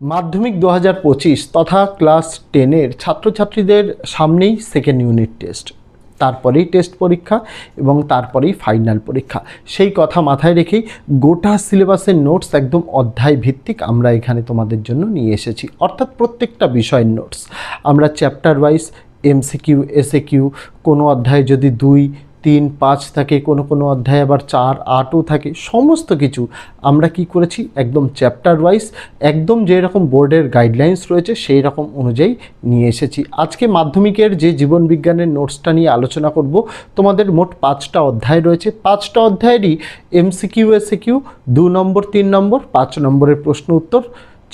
মাধ্যমিক দু তথা ক্লাস টেনের ছাত্রছাত্রীদের সামনেই সেকেন্ড ইউনিট টেস্ট তারপরেই টেস্ট পরীক্ষা এবং তারপরেই ফাইনাল পরীক্ষা। সেই কথা মাথায় রেখেই গোটা সিলেবাসের নোটস একদম অধ্যায় ভিত্তিক আমরা এখানে তোমাদের জন্য নিয়ে এসেছি। অর্থাৎ প্রত্যেকটা বিষয়ের নোটস আমরা chapter wise MCQ SA Q কোনো অধ্যায়ে যদি দুই তিন, পাঁচ থাকে, কোনো কোনো অধ্যায় আবার চার, আটও থাকে, সমস্ত কিছু আমরা কি করেছি? একদম চ্যাপ্টার ওয়াইজ একদম যেরকম বোর্ডের গাইডলাইন্স রয়েছে, সেই রকম অনুযায়ী নিয়ে এসেছি। আজকে মাধ্যমিকের যে জীবন বিজ্ঞানের নোটসটা নিয়ে আলোচনা করব, তোমাদের মোট পাঁচটা অধ্যায় রয়েছে। পাঁচটা অধ্যায়েরই এমসিকিউ এসিকিউ দু নম্বর, তিন নম্বর, পাঁচ নম্বরের প্রশ্ন উত্তর।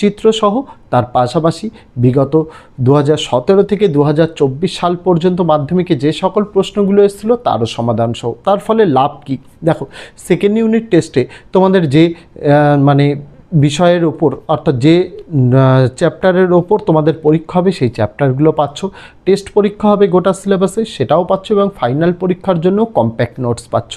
চিত্রসহ তার পাশাপাশি বিগত দু থেকে দু হাজার চব্বিশ সাল পর্যন্ত মাধ্যমিকে যে সকল প্রশ্নগুলো এসেছিল তারও সমাধান সহ। তার ফলে লাভ কি? দেখো সেকেন্ড ইউনিট টেস্টে তোমাদের যে মানে বিষয়ের ওপর, অর্থাৎ যে চ্যাপ্টারের ওপর তোমাদের পরীক্ষা হবে, সেই চ্যাপ্টারগুলো পাচ্ছ। টেস্ট পরীক্ষা হবে গোটা সিলেবাসে, সেটাও পাচ্ছ এবং ফাইনাল পরীক্ষার জন্য কম্প্যাক্ট নোটস পাচ্ছ।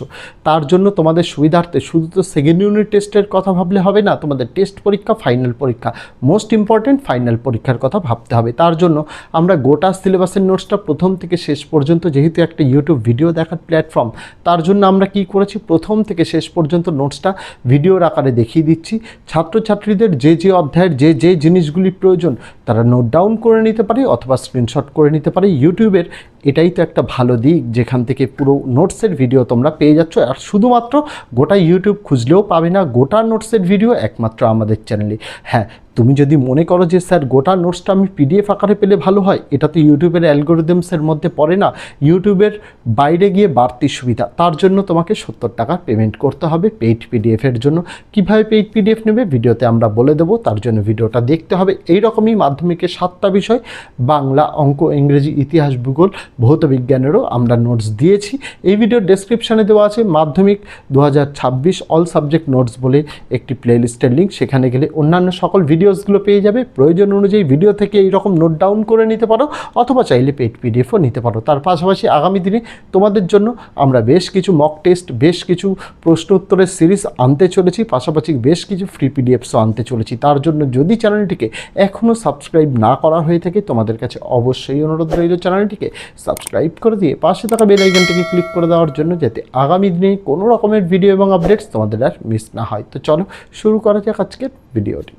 তার জন্য তোমাদের সুবিধার্থে, শুধু তো সেকেন্ড ইউনিট টেস্টের কথা ভাবলে হবে না, তোমাদের টেস্ট পরীক্ষা ফাইনাল পরীক্ষা মোস্ট ইম্পর্ট্যান্ট ফাইনাল পরীক্ষার কথা ভাবতে হবে। তার জন্য আমরা গোটা সিলেবাসের নোটসটা প্রথম থেকে শেষ পর্যন্ত, যেহেতু একটা ইউটিউব ভিডিও দেখার প্ল্যাটফর্ম তার জন্য আমরা কি করেছি? প্রথম থেকে শেষ পর্যন্ত নোটসটা ভিডিওর আকারে দেখিয়ে দিচ্ছি। ছাত্রছাত্রীদের যে যে অধ্যায়ের যে যে জিনিসগুলি প্রয়োজন, তারা নোট ডাউন করে নিতে পারে অথবা স্ক্রিনশট করে নিতে পারে ইউটিউবের এটাই তো একটা ভালো দিক, যেখান থেকে পুরো নোটসের ভিডিও তোমরা পেয়ে যাচ্ছ। আর শুধুমাত্র গোটা ইউটিউব খুঁজলেও পাবে না গোটা নোটসের ভিডিও, একমাত্র আমাদের চ্যানেলে। হ্যাঁ তুমি যদি মনে করো যে, স্যার, গোটা নোটসটা আমি পিডিএফ আকারে পেলে ভালো হয়? এটা তো ইউটিউবের অ্যালগোরিদমসের মধ্যে পড়ে না। ইউটিউবের বাইরে গিয়ে বাড়তি সুবিধা, তার জন্য তোমাকে সত্তর টাকা পেমেন্ট করতে হবে পেইড পিডিএফের জন্য। কীভাবে পেইড পিডিএফ নেবে? ভিডিওতে আমরা বলে দেবো, তার জন্য ভিডিওটা দেখতে হবে। এই রকমই মাধ্যমিকের সাতটা বিষয়, বাংলা, অঙ্ক, ইংরেজি, ইতিহাস, ভূগোল ভৌত বিজ্ঞানেরও আমরা নোটস দিয়েছি। এই ভিডিওর ডেসক্রিপশানে দেওয়া আছে মাধ্যমিক দু হাজার ছাব্বিশ অল সাবজেক্ট নোটস বলে একটি প্লেলিস্টের লিঙ্ক সেখানে গেলে অন্যান্য সকল ভিডিওসগুলো পেয়ে যাবে। প্রয়োজন অনুযায়ী ভিডিও থেকে এই রকম নোট ডাউন করে নিতে পারো অথবা চাইলে পেড পিডিএফও নিতে পারো। তার পাশাপাশি আগামী দিনে তোমাদের জন্য আমরা বেশ কিছু মক টেস্ট বেশ কিছু প্রশ্ন উত্তরের সিরিজ আনতে চলেছি। পাশাপাশি বেশ কিছু ফ্রি পিডিএফসও আনতে চলেছি। তার জন্য যদি চ্যানেলটিকে এখনও সাবস্ক্রাইব না করা হয়ে থাকে, তোমাদের কাছে অবশ্যই অনুরোধ রইল চ্যানেলটিকে সাবস্ক্রাইব করে দিয়ে পাশে থাকা বেল আইকনটিকে ক্লিক করে দেওয়ার জন্য যাতে আগামী দিনে কোনো রকমের ভিডিও এবং আপডেটস তোমাদের আর মিস না হয়। তো চলো শুরু করা যাক আজকের ভিডিওটি।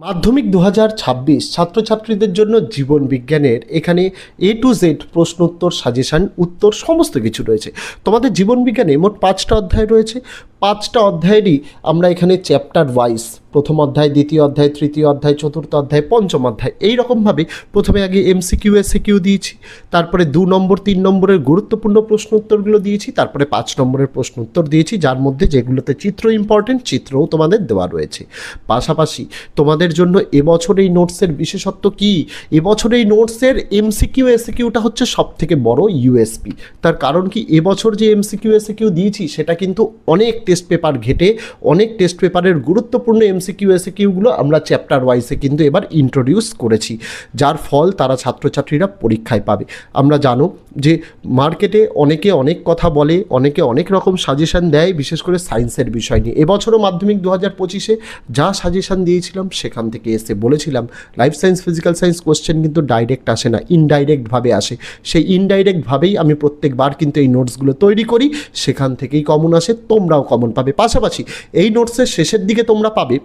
মাধ্যমিক দু হাজার ছাব্বিশ ছাত্রছাত্রীদের জন্য জীবন বিজ্ঞানের এখানে এ টু জেড প্রশ্নোত্তর সাজেশান উত্তর সমস্ত কিছু রয়েছে। তোমাদের জীবন বিজ্ঞানে মোট পাঁচটা অধ্যায় রয়েছে। পাঁচটা অধ্যায়েরই আমরা এখানে চ্যাপ্টার ওয়াইজ প্রথম অধ্যায়, দ্বিতীয় অধ্যায়, তৃতীয় অধ্যায়, চতুর্থ অধ্যায়, পঞ্চম অধ্যায় এই রকমভাবে প্রথমে আগে এমসিকিউ এসিকিউ দিয়েছি, তারপরে দু নম্বর, তিন নম্বরের গুরুত্বপূর্ণ প্রশ্ন উত্তরগুলো দিয়েছি, তারপরে পাঁচ নম্বরের প্রশ্ন উত্তর দিয়েছি, যার মধ্যে যেগুলোতে চিত্র ইম্পর্টেন্ট চিত্রও তোমাদের দেওয়া রয়েছে। পাশাপাশি তোমাদের জন্য এবছর এই নোটসের বিশেষত্ব কি? এবছর এই নোটসের এমসিকিউ এসিকিউটা হচ্ছে সব থেকে বড় ইউএসপি তার কারণ কি? এবছর যে এমসিকিউ এসিকিউ দিয়েছি, সেটা কিন্তু অনেক টেস্ট পেপার ঘেটে অনেক টেস্ট পেপারের গুরুত্বপূর্ণ এমসিকিউ এসিকিউগুলো আমরা চ্যাপ্টার ওয়াইজে কিন্তু এবার ইন্ট্রোডিউস করেছি, যার ফল তারা ছাত্রছাত্রীরা পরীক্ষায় পাবে। আমরা জানো যে মার্কেটে অনেকে অনেক কথা বলে, অনেকে অনেক রকম সাজেশান দেয়, বিশেষ করে সায়েন্সের বিষয় নিয়ে। এবছরও মাধ্যমিক দু হাজার পঁচিশে যা সাজেশান দিয়েছিলাম সেখান থেকে এসে বলেছিলাম life science physical science question কিন্তু ডাইরেক্ট আসে না ইনডাইরেক্টভাবে আসে। সেই ইনডাইরেক্টভাবেই আমি প্রত্যেকবার কিন্তু এই নোটসগুলো তৈরি করি, সেখান থেকেই কমন আসে, তোমরাও কমন পাবে। পাশাপাশি এই নোটসের শেষের দিকে তোমরা পাবে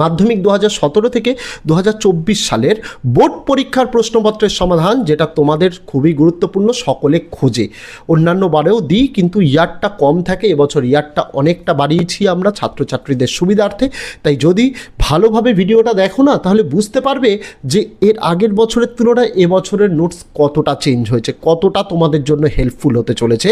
মাধ্যমিক দু হাজার সতেরো থেকে দু হাজার চব্বিশ সালের বোর্ড পরীক্ষার প্রশ্নপত্রের সমাধান, যেটা তোমাদের খুবই গুরুত্বপূর্ণ, সকলে খোঁজে। অন্যান্য বারেও দিই, কিন্তু ইয়ারটা কম থাকে, এবছর ইয়ারটা অনেকটা বাড়িয়েছি আমরা ছাত্রছাত্রীদের সুবিধার্থে। তাই যদি ভালোভাবে ভিডিওটা দেখো না, তাহলে বুঝতে পারবে যে এর আগের বছরের তুলনায় এবছরের নোটস কতটা চেঞ্জ হয়েছে, কতটা তোমাদের জন্য হেল্পফুল হতে চলেছে।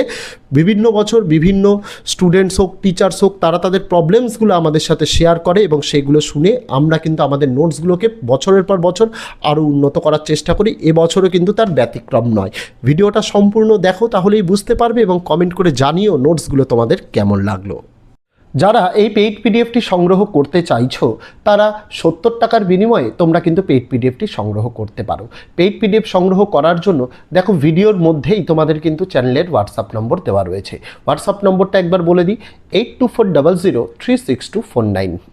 বিভিন্ন বছর বিভিন্ন স্টুডেন্টস হোক, টিচার্স হোক, তারা তাদের প্রবলেমসগুলো আমাদের সাথে শেয়ার করে এবং সেগুলো শুনে আমরা কিন্তু আমাদের নোটসগুলোকে বছরের পর বছর আরও উন্নত করার চেষ্টা করি। এবছরও কিন্তু তার ব্যতিক্রম নয়। ভিডিওটা সম্পূর্ণ দেখো, তাহলেই বুঝতে পারবে এবং কমেন্ট করে জানিও নোটসগুলো তোমাদের কেমন লাগল। যারা এই পেইড পিডিএফটি সংগ্রহ করতে চাইছো, তারা সত্তর টাকার বিনিময়ে তোমরা কিন্তু পেইড পিডিএফটি সংগ্রহ করতে পারো। পেইড পিডিএফ সংগ্রহ করার জন্য দেখো, ভিডিওর মধ্যেই তোমাদের কিন্তু চ্যানেলের হোয়াটসঅ্যাপ নম্বর দেওয়া রয়েছে। হোয়াটসঅ্যাপ নম্বরটা একবার বলে দিই eight two four double zero three six two four nine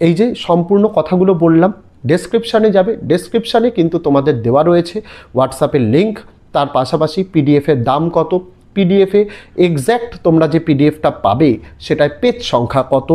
এই যে সম্পূর্ণ কথাগুলো বললাম ডেসক্রিপশানে যাবে। ডেসক্রিপশানে কিন্তু তোমাদের দেওয়া রয়েছে। হোয়াটসঅ্যাপের লিঙ্ক তার পাশাপাশি পিডিএফের দাম কত? পিডিএফে এক্স্যাক্ট তোমরা যে পিডিএফটা পাবে সেটায় পেজ সংখ্যা কত?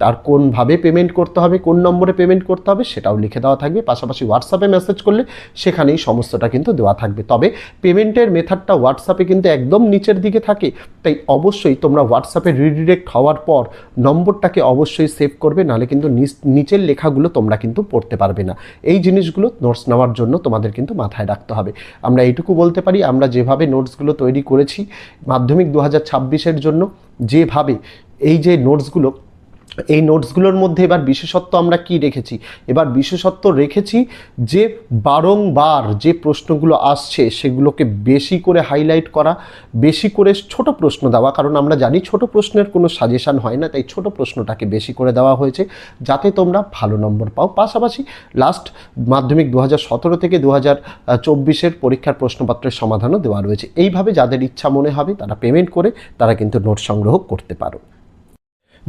তার কোনভাবে পেমেন্ট করতে হবে, কোন নম্বরে পেমেন্ট করতে হবে সেটাও লিখে দেওয়া থাকবে। পাশাপাশি হোয়াটসঅ্যাপে মেসেজ করলে সেখানেই সমস্তটা কিন্তু দেওয়া থাকবে। তবে পেমেন্টের মেথডটা হোয়াটসঅ্যাপে কিন্তু একদম নিচের দিকে থাকে। তাই অবশ্যই তোমরা হোয়াটসঅ্যাপে রিডিরেক্ট হওয়ার পর নম্বরটাকে অবশ্যই সেভ করবে, নাহলে কিন্তু নিচ- নিচের লেখাগুলো তোমরা কিন্তু পড়তে পারবে না। এই জিনিসগুলো নোটস নেওয়ার জন্য তোমাদের কিন্তু মাথায় রাখতে হবে। আমরা এইটুকু বলতে পারি, আমরা যেভাবে নোটসগুলো তৈরি করেছি মাধ্যমিক দু হাজার জন্য, যেভাবে এই যে নোটসগুলো এই নোটসগুলোর মধ্যে এবার বিশেষত্ব আমরা কি রেখেছি? এবার বিশেষত্ব রেখেছি যে বারংবার যে প্রশ্নগুলো আসছে সেগুলোকে বেশি করে হাইলাইট করা, বেশি করে ছোট প্রশ্ন দেওয়া, কারণ আমরা জানি ছোট প্রশ্নের কোনো সাজেশন হয় না, তাই ছোট প্রশ্নটাকে বেশি করে দেওয়া হয়েছে যাতে তোমরা ভালো নম্বর পাও। পাশাপাশি লাস্ট মাধ্যমিক দু হাজার সতেরো থেকে দু হাজার চব্বিশের পরীক্ষার প্রশ্নপত্রের সমাধানও দেওয়া রয়েছে। এইভাবে যাদের ইচ্ছা মনে হবে তারা পেমেন্ট করে তারা কিন্তু নোট সংগ্রহ করতে পারো।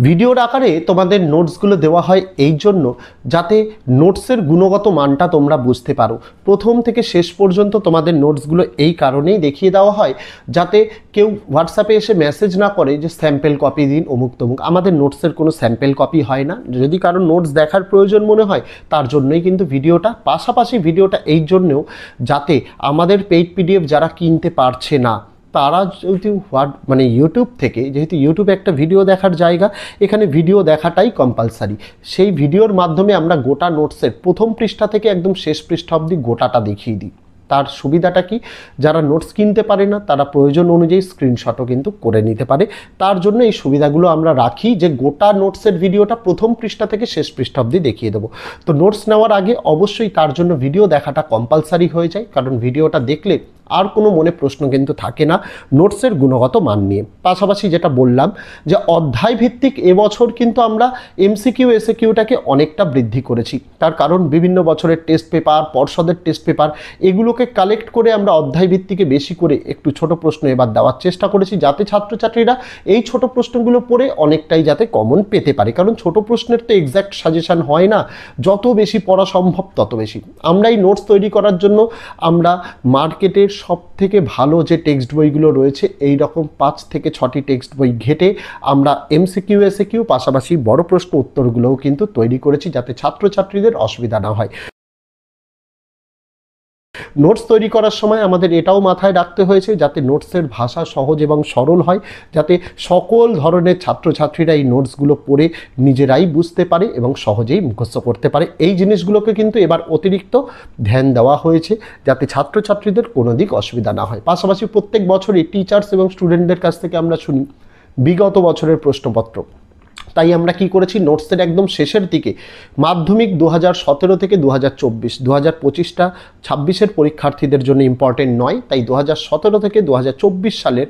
ভিডিওর আকারে তোমাদের নোটসগুলো দেওয়া হয় এই জন্য যাতে নোটসের গুণগত মানটা তোমরা বুঝতে পারো। প্রথম থেকে শেষ পর্যন্ত তোমাদের নোটসগুলো এই কারণেই দেখিয়ে দেওয়া হয় যাতে কেউ হোয়াটসঅ্যাপে এসে মেসেজ না করে যে স্যাম্পেল কপি দিন অমুক তমুক। আমাদের নোটসের কোনো স্যাম্পেল কপি হয় না। যদি কারও নোটস দেখার প্রয়োজন মনে হয়, তার জন্যই কিন্তু ভিডিওটা। পাশাপাশি ভিডিওটা এই জন্যেও যাতে আমাদের পেইড পিডিএফ যারা কিনতে পারছে না তারা যদি হোয়াট মানে ইউটিউব থেকে, যেহেতু ইউটিউব একটা ভিডিও দেখার জায়গা, এখানে ভিডিও দেখাটাই কম্পালসারি সেই ভিডিওর মাধ্যমে আমরা গোটা নোটসের প্রথম পৃষ্ঠা থেকে একদম শেষ পৃষ্ঠা অবধি গোটাটা দেখিয়ে দিই। তার সুবিধাটা কি? যারা নোটস কিনতে পারে না, তারা প্রয়োজন অনুযায়ী স্ক্রিনশটও কিন্তু করে নিতে পারে। তার জন্য এই সুবিধাগুলো আমরা রাখি যে গোটা নোটসের ভিডিওটা প্রথম পৃষ্ঠা থেকে শেষ পৃষ্ঠা অবধি দেখিয়ে দেবো। তো নোটস নেওয়ার আগে অবশ্যই তার জন্য ভিডিও দেখাটা কম্পালসারি হয়ে যায়, কারণ ভিডিওটা দেখলে আর কোনো মনে প্রশ্ন কিন্তু থাকে না। নোটসের গুণগত মান নিয়ে। পাশাপাশি যেটা বললাম যে অধ্যায় ভিত্তিক এবছর কিন্তু আমরা এমসিকিউ এসে কিউটাকে অনেকটা বৃদ্ধি করেছি। তার কারণ বিভিন্ন বছরের টেস্ট পেপার, পর্ষদের টেস্ট পেপার, এগুলোকে কালেক্ট করে আমরা অধ্যায় ভিত্তিকে বেশি করে একটু ছোট প্রশ্ন এবার দেওয়ার চেষ্টা করেছি, যাতে ছাত্রছাত্রীরা এই ছোট প্রশ্নগুলো পড়ে অনেকটাই যাতে কমন পেতে পারে। কারণ ছোট প্রশ্নের তো এক্স্যাক্ট সাজেশান হয় না। যত বেশি পড়া সম্ভব তত বেশি। আমরা এই নোটস তৈরি করার জন্য আমরা মার্কেটের সব থেকে ভালো যে টেক্সট বইগুলো রয়েছে এই রকম পাঁচ থেকে ছটি টেক্সট বই ঘেটে আমরা এমসিকিউ এসিকিউ পাশাপাশি বড় প্রশ্ন উত্তরগুলোও কিন্তু তৈরি করেছি যাতে ছাত্রছাত্রীদের অসুবিধা না হয়। নোটস তৈরি করার সময় আমাদের এটাও মাথায় রাখতে হয়েছে যাতে নোটসের ভাষা সহজ এবং সরল হয়, যাতে সকল ধরনের ছাত্রছাত্রীরা এই নোটসগুলো পড়ে নিজেরাই বুঝতে পারে এবং সহজেই মুখস্থ করতে পারে। এই জিনিসগুলোকে কিন্তু এবার অতিরিক্ত ধ্যান দেওয়া হয়েছে যাতে ছাত্রছাত্রীদের কোনো দিক অসুবিধা না হয়। পাশাপাশি প্রত্যেক বছরই টিচার্স এবং স্টুডেন্টদের কাছ থেকে আমরা শুনি, বিগত বছরের প্রশ্নপত্র। তাই আমরা কি করেছি? নোটসের একদম শেষের দিকে মাধ্যমিক দু হাজার সতেরো থেকে দু হাজার চব্বিশ দু হাজার পঁচিশটা ছাব্বিশের পরীক্ষার্থীদের জন্য ইম্পর্টেন্ট নয়। তাই দু হাজার সতেরো থেকে দু হাজার চব্বিশ সালের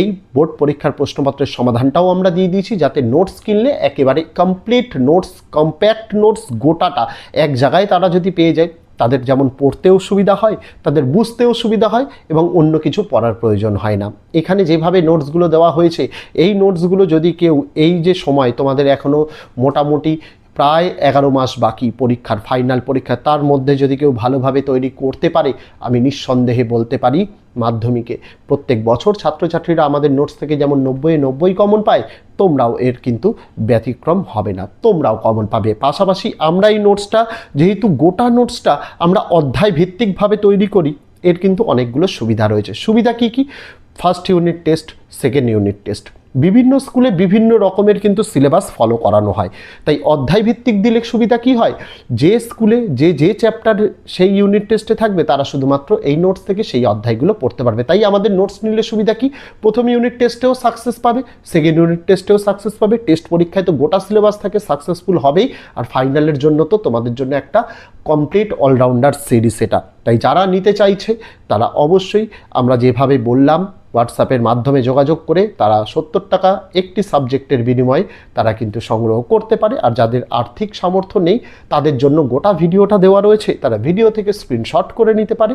এই বোর্ড পরীক্ষার প্রশ্নপত্রের সমাধানটাও আমরা দিয়ে দিয়েছি যাতে নোটস কিনলে একেবারে কমপ্লিট নোটস কম্প্যাক্ট নোটস গোটাটা এক জায়গায় তারা যদি পেয়ে যায়। তাদের যেমন পড়তেও সুবিধা হয়, তাদের বুঝতেও সুবিধা হয় এবং অন্য কিছু পড়ার প্রয়োজন হয় না। এখানে যেভাবে নোটসগুলো দেওয়া হয়েছে, এই নোটসগুলো যদি কেউ এই যে সময় তোমাদের এখনও মোটামুটি প্রায় এগারো মাস বাকি পরীক্ষার ফাইনাল পরীক্ষা। তার মধ্যে যদি কেউ ভালোভাবে তৈরি করতে পারে, আমি নিঃসন্দেহে বলতে পারি মাধ্যমিকে। প্রত্যেক বছর ছাত্রছাত্রীরা আমাদের নোটস থেকে যেমন নব্বই নব্বই কমন পায়, তোমরাও এর কিন্তু ব্যতিক্রম হবে না। তোমরাও কমন পাবে। পাশাপাশি আমরা এই নোটসটা যেহেতু গোটা নোটসটা আমরা অধ্যায় ভিত্তিকভাবে তৈরি করি, এর কিন্তু অনেকগুলো সুবিধা রয়েছে। সুবিধা কি কি? First unit test second unit test বিভিন্ন স্কুলে বিভিন্ন রকমের কিন্তু সিলেবাস ফলো করানো হয়। তাই অধ্যায় ভিত্তিক দিলে সুবিধা কি হয়? যে স্কুলে যে যে চ্যাপ্টার সেই ইউনিট টেস্টে থাকবে, তারা শুধুমাত্র এই নোটস থেকে সেই অধ্যায়গুলো পড়তে পারবে। তাই আমাদের নোটস নিলে সুবিধা কি? প্রথম ইউনিট টেস্টেও সাকসেস পাবে সেকেন্ড ইউনিট টেস্টেও সাকসেস পাবে টেস্ট পরীক্ষায় তো গোটা সিলেবাস থাকে সাকসেসফুল হবেই। আর ফাইনালের জন্য তো তোমাদের জন্য একটা কমপ্লিট অলরাউন্ডার সিরিজ এটা তাই যারা নিতে চাইছে, তারা অবশ্যই আমরা যেভাবে বললাম হোয়াটসঅ্যাপের মাধ্যমে যোগাযোগ করে তারা সত্তর টাকা একটি সাবজেক্টের বিনিময়ে তারা কিন্তু সংগ্রহ করতে পারে। আর যাদের আর্থিক সামর্থ্য নেই, তাদের জন্য গোটা ভিডিওটা দেওয়া রয়েছে। তারা ভিডিও থেকে স্ক্রিনশট করে নিতে পারে।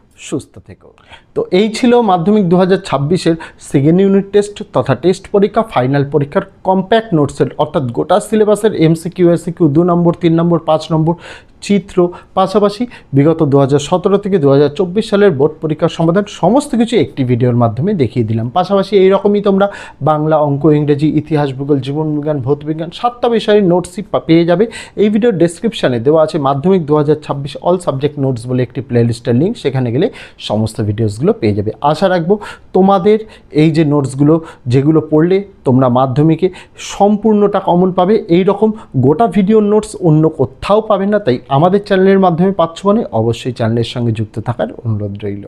সুস্থ থেকো। তো এই ছিল মাধ্যমিক দু হাজার ছাব্বিশের সেকেন্ড ইউনিট টেস্ট তথা টেস্ট পরীক্ষা ফাইনাল পরীক্ষার কম্প্যাক্ট নোটসের অর্থাৎ গোটা সিলেবাসের এমসিকিউ এসিকিউ দু নম্বর, তিন নম্বর, পাঁচ নম্বর চিত্র, পাশাপাশি বিগত দু সতেরো থেকে দু হাজার চব্বিশ সালের বোর্ড পরীক্ষার সমাধান সমস্ত কিছু একটি ভিডিওর মাধ্যমে দেখিয়ে দিলাম। পাশাপাশি এই রকমই তোমরা বাংলা, অঙ্ক, ইংরেজি, ইতিহাস, ভূগোল জীবনবিজ্ঞান ভৌতবিজ্ঞান সাতটা বিষয়ের নোটসই পেয়ে যাবে। এই ভিডিওর ডেসক্রিপশানে দেওয়া আছে মাধ্যমিক দু হাজার ছাব্বিশ অল সাবজেক্ট নোটস বলে একটি প্লেলিস্টের লিঙ্ক সেখানে গেলে সমস্ত ভিডিওসগুলো পেয়ে যাবে। আশা রাখব তোমাদের এই যে নোটসগুলো, যেগুলো পড়লে তোমরা মাধ্যমিকে সম্পূর্ণটা কমন পাবে। এই রকম গোটা ভিডিওর নোটস অন্য কোথাও পাবে না, তাই আমাদের চ্যানেলের মাধ্যমে পাচ্ছ মানে অবশ্যই চ্যানেলের সঙ্গে যুক্ত থাকার অনুরোধ রইল।